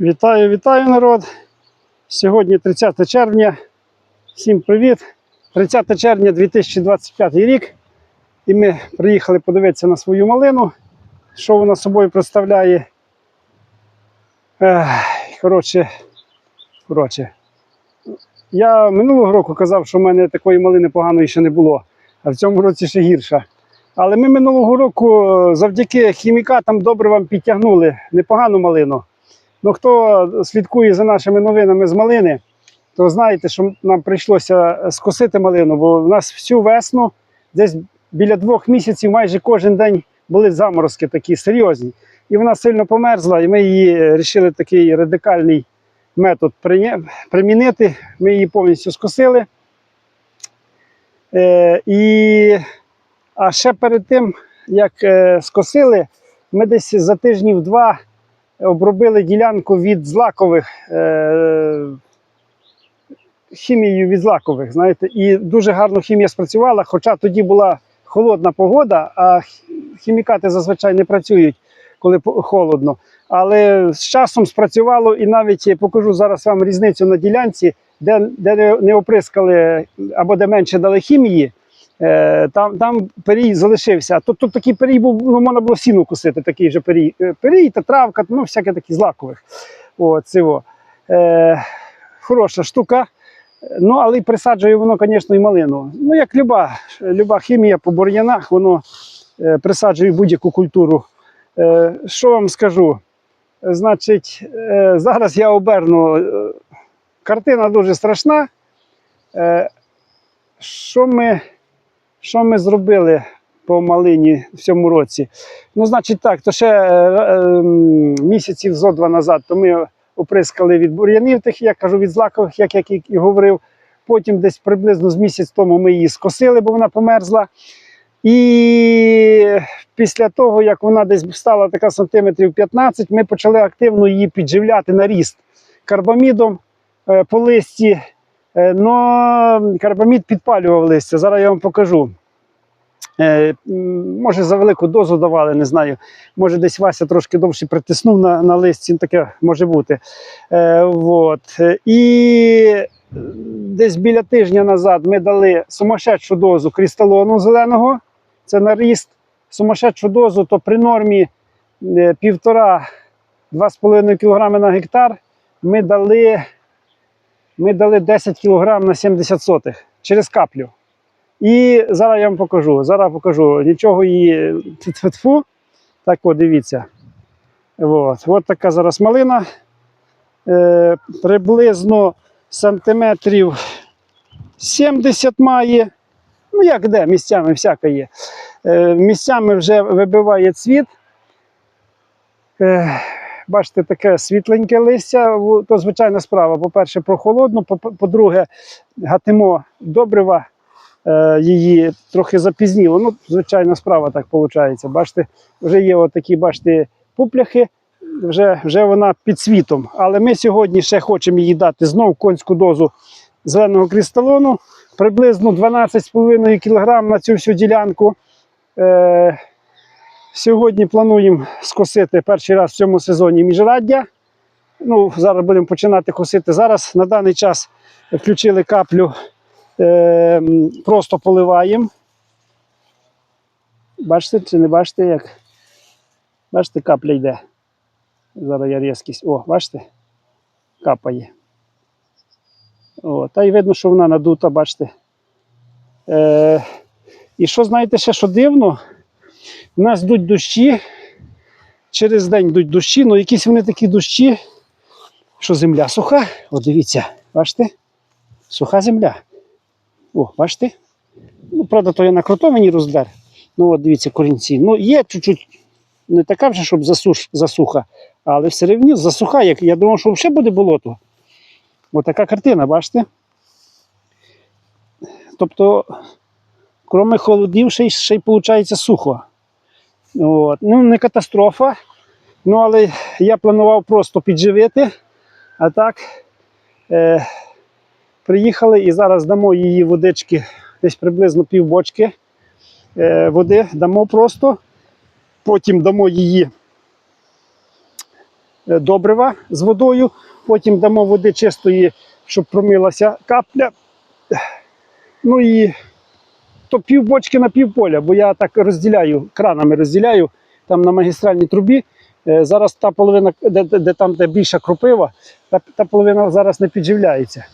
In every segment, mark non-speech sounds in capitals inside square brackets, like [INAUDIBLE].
Вітаю, вітаю народ. Сьогодні 30 червня. Всім привіт. 30 червня 2025 рік. І ми приїхали подивитися на свою малину, що вона собою представляє. Коротше, коротше. Я минулого року казав, що в мене такої малини поганої ще не було, а в цьому році ще гірша. Але ми минулого року завдяки хімікатам добре вам підтягнули непогану малину. Ну, хто слідкує за нашими новинами з малини, то знаєте, що нам прийшлося скосити малину, бо в нас всю весну, десь біля двох місяців, майже кожен день були заморозки такі серйозні. І вона сильно померзла, і ми її вирішили такий радикальний метод примінити. Ми її повністю скосили. Е, і, а ще перед тим, як е, скосили, ми десь за тижнів два обробили ділянку від злакових е, хімією від злакових, знаєте, і дуже гарно хімія спрацювала, хоча тоді була холодна погода, а хімікати зазвичай не працюють, коли холодно. Але з часом спрацювало, і навіть я покажу зараз вам різницю на ділянці, де, де не оприскали або де менше дали хімії. Е, там, там перій залишився. Тут, тут такий перій був, ну можна було сіну косити, такий вже перій. Е, Перій та травка, ну всяке такі злакових. Е, хороша штука. Ну, але й присаджує воно, звісно, і малину. Ну, як люба, люба хімія по бур'янах, воно е, присаджує будь-яку культуру. Е, що вам скажу? Значить, е, зараз я оберну. Картина дуже страшна. Е, що ми, що ми зробили по малині в цьому році? Ну, значить, так, то ще е, е, місяців зо два назад, то ми оприскали від бур'янів, тих, я кажу, від злакових, як я і говорив. Потім десь приблизно з місяць тому ми її скосили, бо вона померзла. І після того, як вона десь стала така сантиметрів 15, ми почали активно її підживляти на ріст карбамідом е, по листі. Е, но карбамід підпалював листя. Зараз я вам покажу. Е, може, за велику дозу давали, не знаю. Може, десь Вася трошки довше притиснув на, на листі, таке може бути. Е, вот. Е, І десь біля тижня назад ми дали сумасшедшу дозу кристалону зеленого. Це на ріст. Сумасшедшу дозу, то при нормі е, півтора-2,5 кг на гектар ми дали, ми дали 10 кг на 70 сотих через каплю. І зараз я вам покажу. Зараз покажу. Нічого її тьфу. Так, от, дивіться. От, от така зараз малина. Е, приблизно сантиметрів 70 має. Ну, як де, місцями всяке є. Е, місцями вже вибиває цвіт. Е, бачите, таке світленьке листя, то звичайна справа. По-перше, прохолодно, по- по-друге, гатимо добрива е, її трохи запізніло. Ну, звичайна справа так виходить. Бачите, вже є отакі, бачите, пупляхи, вже, вже вона під світом. Але ми сьогодні ще хочемо їй дати знову конську дозу зеленого кристалону, приблизно 12,5 кг на цю всю ділянку. Е, сьогодні плануємо скосити перший раз в цьому сезоні міжраддя. Ну, зараз будемо починати косити. Зараз на даний час включили каплю, е, просто поливаємо. Бачите чи не бачите, як? Бачите, капля йде. Зараз я різкість. О, бачите? Капає. О, та й видно, що вона надута, бачите. Е, і що знаєте ще, що дивно? У нас йдуть дощі. Через день йдуть дощі, ну якісь вони такі дощі, що земля суха. О, дивіться, бачите? Суха земля. О, бачите? Ну, правда, то я на кротованій роздер. Ну, от дивіться, корінці. Ну, є чуть-чуть не така вже, щоб засуш, засуха, але все рівно засуха, як я думав, що взагалі буде болото. Ось така картина, бачите? Тобто, кроме холодів, ще й, ще й виходить сухо. От. Ну, не катастрофа. Ну, але я планував просто підживити. А так, е, приїхали і зараз дамо її водички, десь приблизно пів бочки е, води дамо просто. Потім дамо її е, добрива з водою, потім дамо води чистої, щоб промилася капля. Ну і то пів бочки на пів поля, бо я так розділяю, кранами розділяю там на магістральній трубі. Е, Зараз та половина, де, де, там де більша кропива, та, та половина зараз не підживляється.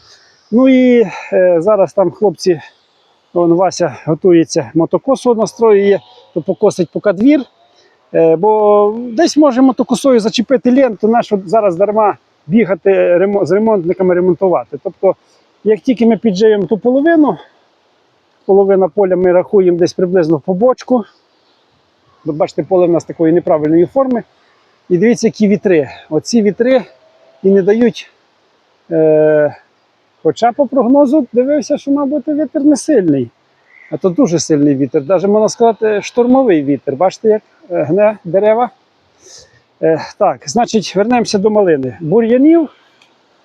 Ну і е, зараз там хлопці, вон Вася готується, мотокосу настроює, то покосить поки двір. Е, бо десь може мотокосою зачепити ленту, нащо зараз дарма бігати ремо- з ремонтниками ремонтувати. Тобто, як тільки ми підживемо ту половину, половина поля ми рахуємо десь приблизно по бочку. Ви бачите, поле в нас такої неправильної форми. І дивіться, які вітри. Оці вітри і не дають. Е, хоча по прогнозу дивився, що, мабуть, вітер не сильний. А то дуже сильний вітер. Навіть можна сказати, штормовий вітер. Бачите, як е, гне дерева. Е, так, значить, вернемося до малини. Бур'янів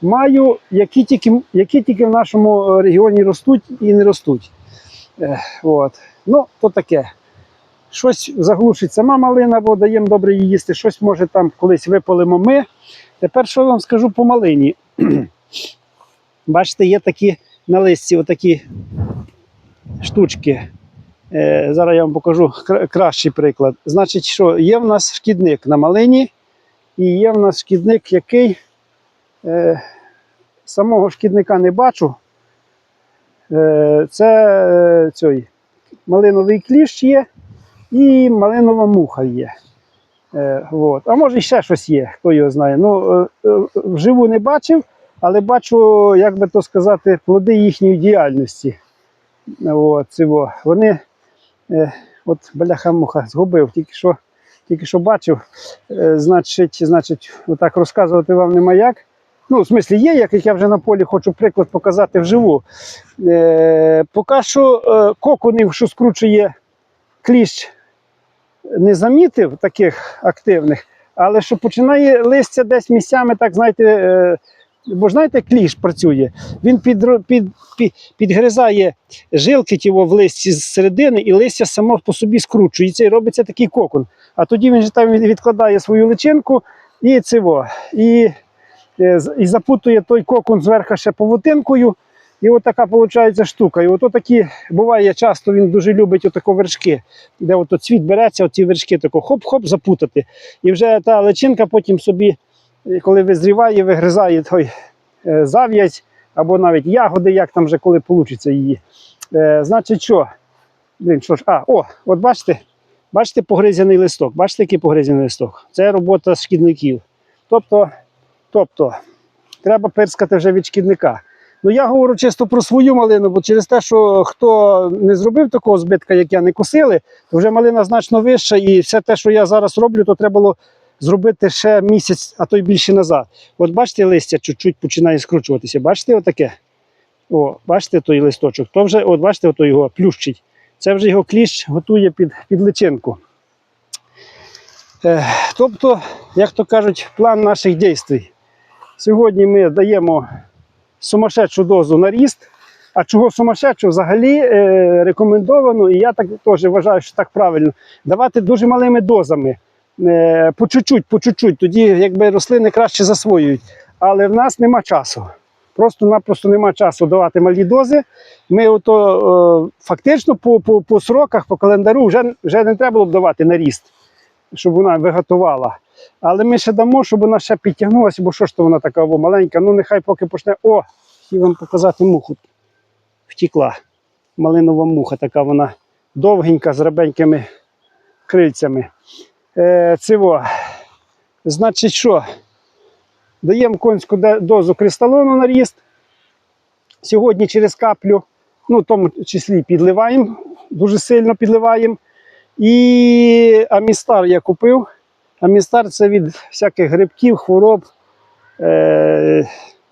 маю, які тільки, які тільки в нашому е, регіоні ростуть і не ростуть. От. Ну, то таке. Щось заглушить сама малина, бо даємо добре її їсти, щось може там колись випалимо ми. Тепер що я вам скажу по малині. [CLEARS THROAT] Бачите, є такі на листі отакі штучки. Е, зараз я вам покажу кращий приклад. Значить, що є в нас шкідник на малині, і є в нас шкідник, який е, самого шкідника не бачу. Е, це е, цей, малиновий кліщ є і малинова муха є. Е, от. А може ще щось є, хто його знає. Ну, вживу не бачив, але бачу, як би то сказати, плоди їхньої діяльності. От, цього. Вони, от бляха-муха, згубив, тільки що, тільки що бачив. Значить, значить, отак розказувати вам нема як. Ну, в смислі є, як, як я вже на полі хочу приклад показати вживу. Е, поки що е, коконів, що скручує кліщ, не замітив таких активних, але що починає листя десь місцями, так знаєте, е, бо знаєте, кліщ працює. Він під, під, під, підгризає жилки тіво в листі з середини, і листя само по собі скручується і робиться такий кокон. А тоді він же там відкладає свою личинку і цього. І, і запутує той кокон зверху ще павутинкою. І от така виходить штука. І от такі буває часто він дуже любить отако вершки, де ото цвіт береться, оці вершки тако хоп-хоп запутати. І вже та личинка потім собі, е, коли визріває, вигризає той е, зав'язь або навіть ягоди, як там вже коли вийде її. Е, значить, що? Блін, що ж, а, о, от бачите, бачите погризяний листок. Бачите, який погризяний листок? Це робота шкідників. Тобто, тобто, треба пирскати вже від шкідника. Ну я говорю чисто про свою малину, бо через те, що хто не зробив такого збитка, як я, не косили, то вже малина значно вища, і все те, що я зараз роблю, то треба було зробити ще місяць, а то й більше назад. От бачите, листя чуть-чуть починає скручуватися. Бачите отаке? О, бачите той листочок? То вже, от бачите, ото його плющить. Це вже його кліщ готує під, під личинку. Е, тобто, як то кажуть, план наших дій. Сьогодні ми даємо сумасшедшу дозу на ріст. А чого сумасшедшу взагалі е, рекомендовано, і я так теж вважаю, що так правильно, давати дуже малими дозами. Е, по чуть-чуть, по чуть-чуть, тоді якби рослини краще засвоюють. Але в нас нема часу. Просто-напросто нема часу давати малі дози. Ми ото е, фактично по, по, по сроках, по календару вже, вже не треба було б давати на ріст, щоб вона виготувала. Але ми ще дамо, щоб вона ще підтягнулася, бо що ж то вона така о, маленька. Ну нехай поки почне. О, хотів вам показати муху. Втікла. Малинова муха, така вона довгенька, з рабенькими крильцями. Е, цього. Значить, що? Даємо конську дозу кристалону на ріст. Сьогодні через каплю, ну, в тому числі підливаємо, дуже сильно підливаємо. І амістар я купив. Амістар це від всяких грибків, хвороб. Е,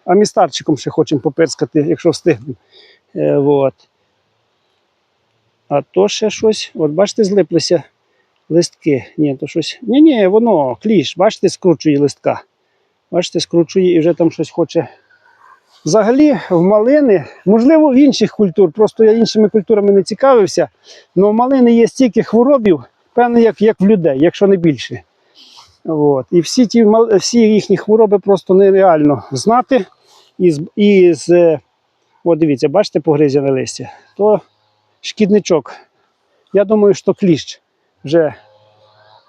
амістарчиком ще хочемо попирскати, якщо встигнемо. Е. А то ще щось. От бачите, злиплися листки. Ні, то щось. Ні, ні, воно, кліш, бачите, скручує листка. Бачите, скручує і вже там щось хоче. Взагалі, в малини, можливо, в інших культур, просто я іншими культурами не цікавився, але в малини є стільки хворобів, певно, як в людей, якщо не більше. От. І всі ті всі їхні хвороби просто нереально знати. І з, і з от дивіться, бачите, погризяне листя, то шкідничок. Я думаю, що кліщ вже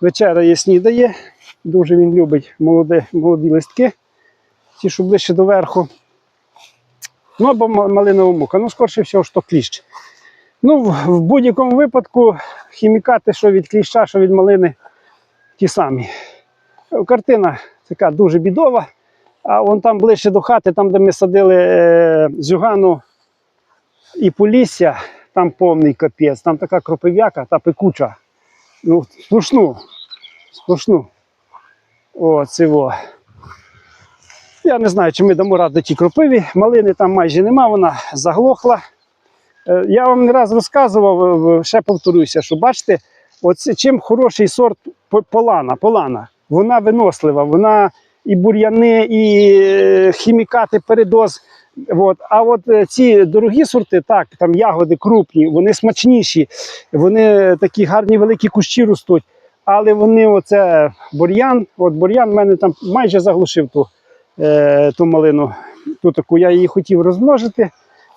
вечеряє, снідає. Дуже він любить молоді, молоді листки, ті, що ближче до верху. Ну або ма- малинова мука. Ну, скорше всього, що кліщ. Ну, в будь-якому випадку хімікати, що від кліща, що від малини, ті самі. Картина така дуже бідова. А вон там ближче до хати, там, де ми садили е, зюгану і полісся, там повний капець, там така кропив'яка та пекуча. Ну, сплошну. Сплошну. О, цього. Я не знаю, чи ми дамо раду тій кропиві. Малини там майже нема, вона заглохла. Е, Я вам не раз розказував, е, ще повторюся, що бачите, оце, чим хороший сорт полана, полана. Вона винослива, вона і бур'яни, і е, хімікати, передоз. От. А от е, ці дорогі сорти, так, там ягоди крупні, вони смачніші, вони такі гарні великі кущі ростуть. Але вони, оце бур'ян, от бур'ян в мене там майже заглушив ту, е, ту малину. Ту таку я її хотів розмножити,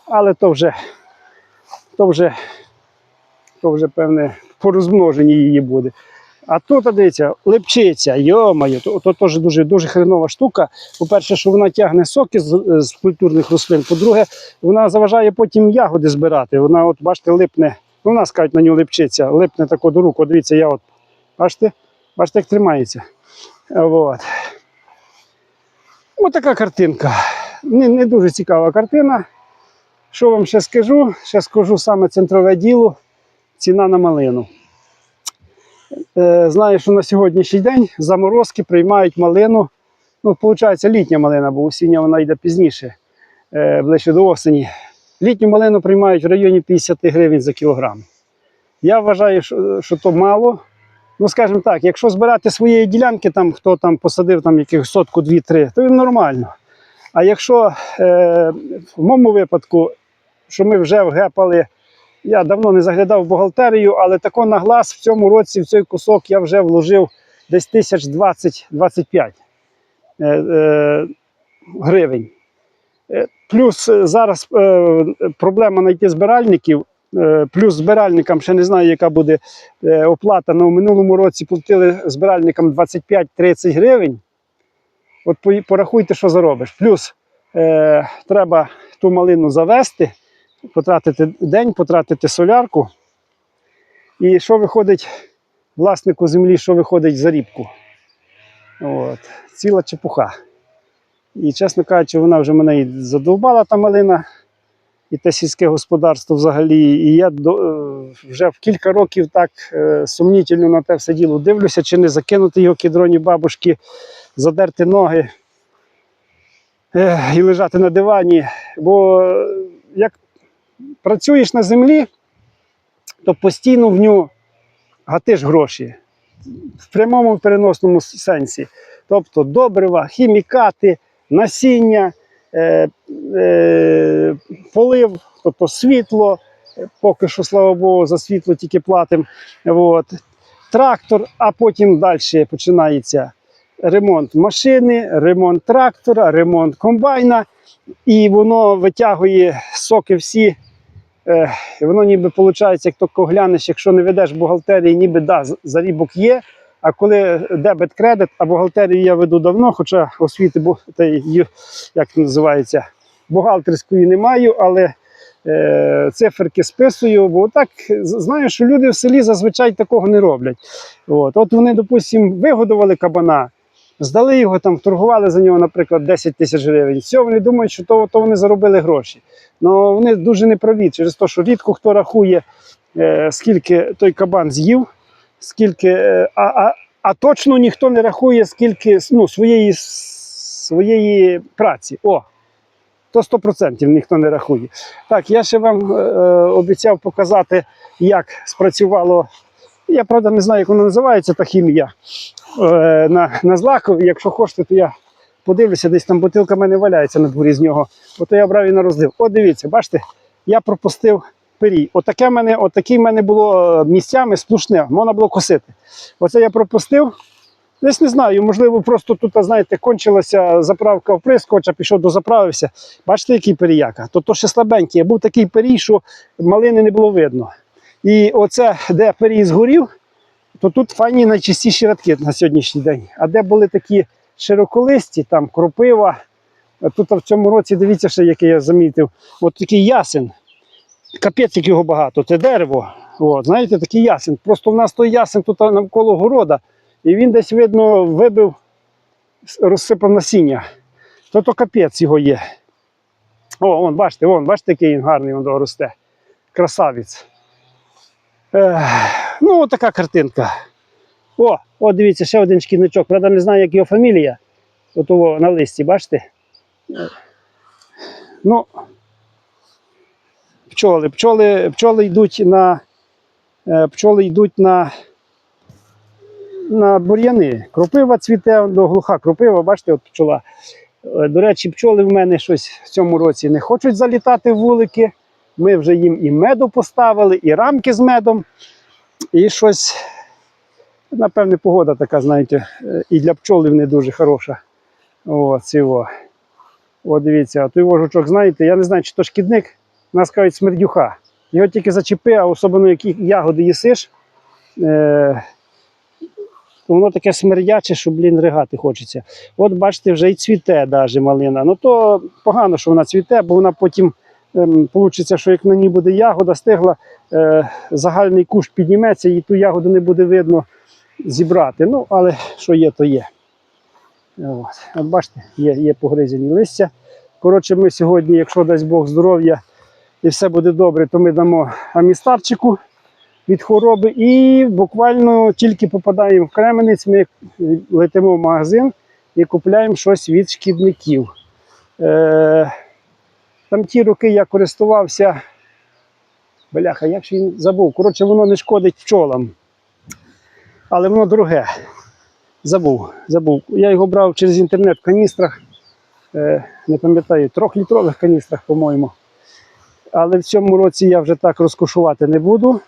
але то вже, то вже, то вже певне, по розмноженні її буде. А тут, дивіться, лепчиця, йомаю, то, то теж дуже, дуже хренова штука. По-перше, що вона тягне соки з, з культурних рослин. По-друге, вона заважає потім ягоди збирати. Вона, от, бачите, липне. Ну, у нас кажуть на нього лепчиця, липне тако до рук. От Дивіться, я от, бачите, бачите, як тримається. От. Ось така картинка. Не, не дуже цікава картина. Що вам ще скажу? Ще скажу саме центрове діло ціна на малину. Е, знаю, що на сьогоднішній день заморозки приймають малину. Ну, виходить, літня малина, бо осіння вона йде пізніше, е, ближче до осені. Літню малину приймають в районі 50 гривень за кілограм. Я вважаю, що, що то мало. Ну, скажімо так, якщо збирати своєї ділянки, там, хто там посадив там, якихось сотку, дві-три, то нормально. А якщо е, в моєму випадку, що ми вже вгепали я давно не заглядав в бухгалтерію, але тако на глаз в цьому році в цей кусок я вже вложив десь тисяч 20-25 е, е, гривень. Е, Плюс зараз проблема знайти збиральників. Плюс збиральникам ще не знаю, яка буде оплата. але в минулому році платили збиральникам 25-30 гривень. От порахуйте, що заробиш. Плюс треба ту малину завести потратити день, потратити солярку. І що виходить власнику землі, що виходить за рібку? От. Ціла чепуха. І, чесно кажучи, вона вже мене і задовбала та малина, і те сільське господарство взагалі. І я до, е, вже в кілька років так е, сумнітельно на те все діло дивлюся, чи не закинути його кідроні бабушки, задерти ноги і лежати на дивані. Бо е, як працюєш на землі, то постійно в нього гатиш гроші в прямому переносному сенсі. Тобто добрива, хімікати, насіння, е, е, полив, тобто світло. Поки що, слава Богу, за світло тільки платимо. От. Трактор, а потім далі починається ремонт машини, ремонт трактора, ремонт комбайна, і воно витягує соки всі. Воно ніби виходить, як тільки глянеш, якщо не ведеш бухгалтерії, ніби да, зарібок є. А коли дебет кредит, а бухгалтерію я веду давно, хоча освіти та як називається, бухгалтерської не маю, але е, циферки списую, бо так знаю, що люди в селі зазвичай такого не роблять. От, от вони, допустимо, вигодували кабана, здали його там, торгували за нього, наприклад, 10 тисяч гривень. Все, вони думають, що то, то вони заробили гроші. Ну вони дуже неправі через те, що рідко хто рахує, е, скільки той кабан з'їв, скільки, е, а, а, а точно ніхто не рахує, скільки ну, своєї, своєї праці. О, то 100% ніхто не рахує. Так, я ще вам е, е, обіцяв показати, як спрацювало. Я правда не знаю, як воно називається та хімія е, на, на злакові. Якщо хочете, то я подивлюся, десь там бутилка в мене валяється на дворі з нього. Ото я брав і на розлив. От дивіться, бачите, я пропустив пирій. Отаке мене, отакі в мене було е, місцями сплушне, можна було косити. Оце я пропустив. Десь не знаю, можливо, просто тут, знаєте, кончилася заправка вприскувача, пішов дозаправився. Бачите, який періяка? То то ще слабенький. А був такий перій, що малини не було видно. І оце, де перій згорів, то тут файні найчистіші радки на сьогоднішній день. А де були такі широколисті, там кропива. Тут в цьому році, дивіться, ще, який я замітив, от такий ясен. Капець, як його багато, це дерево. От, знаєте, такий ясен. Просто в нас той ясен тут навколо города, і він десь, видно, вибив, розсипав насіння. То то капець його є. О, вон, бачите, вон, бачите, який він гарний він росте. Красавець. Ну, така картинка. О, о, дивіться, ще один шкідничок. Правда, не знаю, як його фамілія. От того на листі, бачите? Ну, пчоли. Пчоли, пчоли йдуть на е, пчоли йдуть на, на бур'яни. Кропива цвіте, до глуха кропива, бачите, от пчола. Е, До речі, пчоли в мене щось в цьому році не хочуть залітати в вулики. Ми вже їм і меду поставили, і рамки з медом. І щось, напевне, погода така, знаєте, і для пчолів не дуже хороша. О, цього. О, дивіться, а той вожучок, знаєте, я не знаю, чи то шкідник, нас кажуть смердюха. Його тільки зачепи, а особливо які ягоди їсиш, е, воно таке смердяче, що, блін, ригати хочеться. От бачите, вже і цвіте даже малина. Ну то погано, що вона цвіте, бо вона потім получиться, що як на ній буде ягода стигла, е, загальний кущ підніметься і ту ягоду не буде видно зібрати. Ну, але що є, то є. От, От бачите, є, є погризені листя. Коротше, ми сьогодні, якщо дасть Бог здоров'я і все буде добре, то ми дамо амістарчику від хвороби. І буквально тільки попадаємо в Кременець, ми летимо в магазин і купляємо щось від шкідників. Е, там ті роки я користувався. Бляха, як ж він забув. Коротше, воно не шкодить пчолам. Але воно дороге. Забув, забув. Я його брав через інтернет в каністрах. Е, не пам'ятаю, трьохлітрових каністрах, по-моєму. Але в цьому році я вже так розкошувати не буду.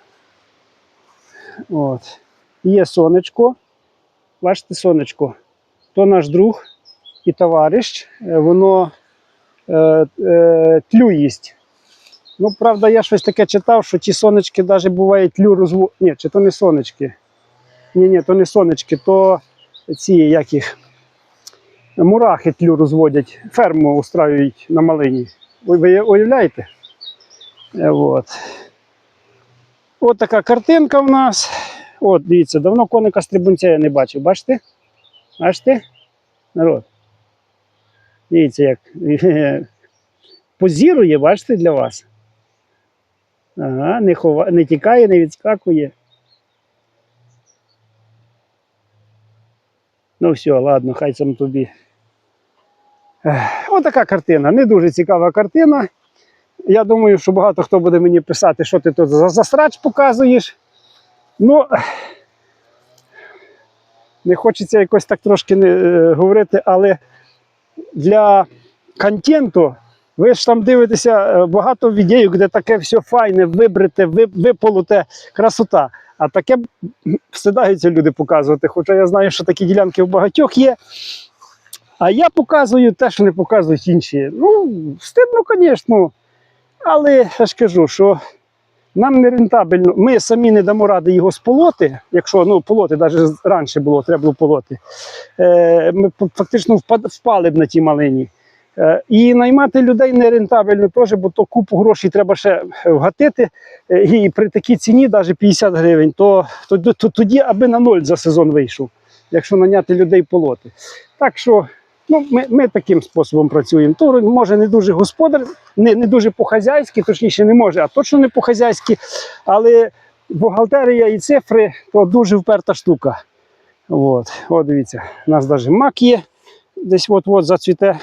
От. Є сонечко. Бачите, сонечко. То наш друг і товариш. Е, Воно е, е, тлю їсть. Ну, правда, я щось таке читав, що ті сонечки навіть буває тлю розво... Ні, чи то не сонечки. Ні, ні, то не сонечки, то ці як їх мурахи тлю розводять, ферму устраюють на малині. Ви, ви уявляєте? Е, От. От така картинка в нас. От, дивіться, давно коника стрибунця я не бачив. Бачите? Бачите? Народ. Дивіться, як [LAUGHS] позірує, бачите, для вас. Ага, не, хова... не тікає, не відскакує. Ну все, ладно, хай сам тобі. Отака картина. Не дуже цікава картина. Я думаю, що багато хто буде мені писати, що ти тут за засрач показуєш. Ну, не хочеться якось так трошки не, говорити, але для контенту ви ж там дивитеся е, багато відео, де таке все файне, вибрите, ви- виполоте, красота. А таке встидаються люди показувати. Хоча я знаю, що такі ділянки в багатьох є. А я показую те, що не показують інші. Ну, стидно, звісно. Але я ж кажу, що нам не рентабельно. Ми самі не дамо ради його сполоти. Якщо ну, полоти, навіть раніше було, треба було полоти. Е, ми фактично впали б на тій малині. Е, І наймати людей не рентабельно теж, бо то купу грошей треба ще вгатити. Е, І при такій ціні, навіть 50 гривень, то, то, то тоді аби на ноль за сезон вийшов, якщо наняти людей полоти. Так що ну, ми, ми таким способом працюємо. То може не дуже господар, не, не дуже по-хазяйськи, точніше не може, а точно не по-хазяйськи. Але бухгалтерія і цифри то дуже вперта штука. От, от дивіться, у нас навіть мак є, десь от-от зацвіте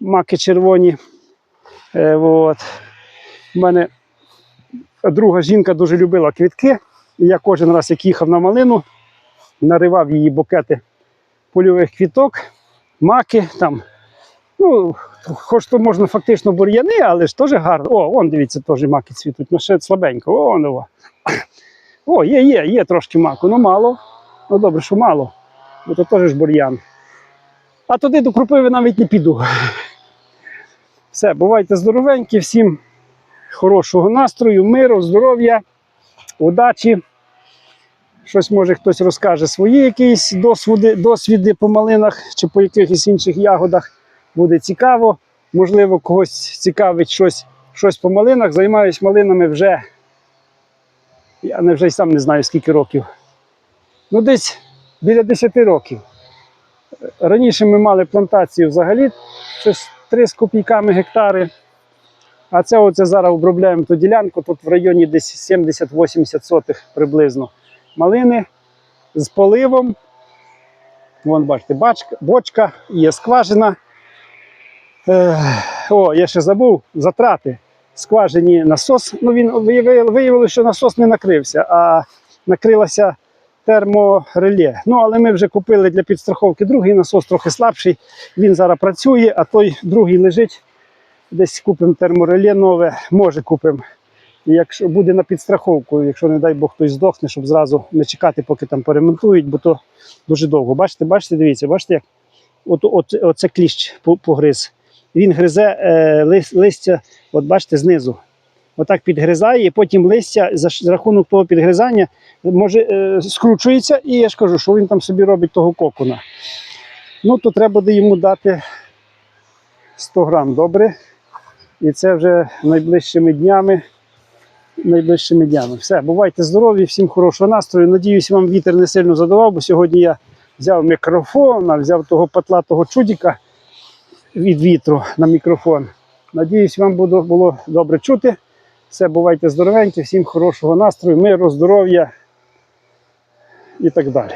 маки червоні. Е, от. У мене друга жінка дуже любила квітки. Я кожен раз, як їхав на малину, наривав її букети польових квіток, маки там. Ну, хоч то можна фактично бур'яни, але ж теж гарно. О, вон дивіться, теж маки цвітуть. Ну ще слабенько. О, воно. О, є, є, є трошки маку, ну мало. Ну добре, що мало. бо то теж бур'ян. А туди до Крупиви навіть не піду. Все, бувайте здоровенькі, всім хорошого настрою, миру, здоров'я, удачі. Щось може хтось розкаже свої якісь досвіди, досвіди по малинах чи по якихось інших ягодах. Буде цікаво. Можливо, когось цікавить щось, щось по малинах. Займаюсь малинами вже. Я вже й сам не знаю скільки років. Ну, десь біля 10 років. Раніше ми мали плантацію взагалі щось 3 з копійками гектари. А це оце зараз обробляємо ту ділянку, тут в районі десь 70-80 сотих приблизно малини з поливом. Вон, бачите, бачка, бочка, є скважина. Е, о, я ще забув затрати. Скважині насос. Ну, він виявилося, що насос не накрився, а накрилося термореле. Ну, але ми вже купили для підстраховки другий насос, трохи слабший. Він зараз працює, а той другий лежить. Десь купимо термореле нове, може купимо. І Якщо буде на підстраховку, якщо, не дай Бог, хтось здохне, щоб зразу не чекати, поки там поремонтують, бо то дуже довго. Бачите, бачите, дивіться, бачите, як от, от, оце кліщ погриз. Він гризе е, лис- листя, от бачите, знизу. Отак підгризає, і потім листя за, рахунок того підгризання може е, скручується, і я ж кажу, що він там собі робить того кокона. Ну, то треба йому дати 100 грам, добре. І це вже найближчими днями. Найближчими днями. Все, бувайте здорові, всім хорошого настрою. Надіюсь, вам вітер не сильно задавав, бо сьогодні я взяв мікрофон, а взяв того патлатого чудіка від вітру на мікрофон. Надіюсь, вам було добре чути. Все, бувайте здоровенькі, всім хорошого настрою, миру, здоров'я і так далі.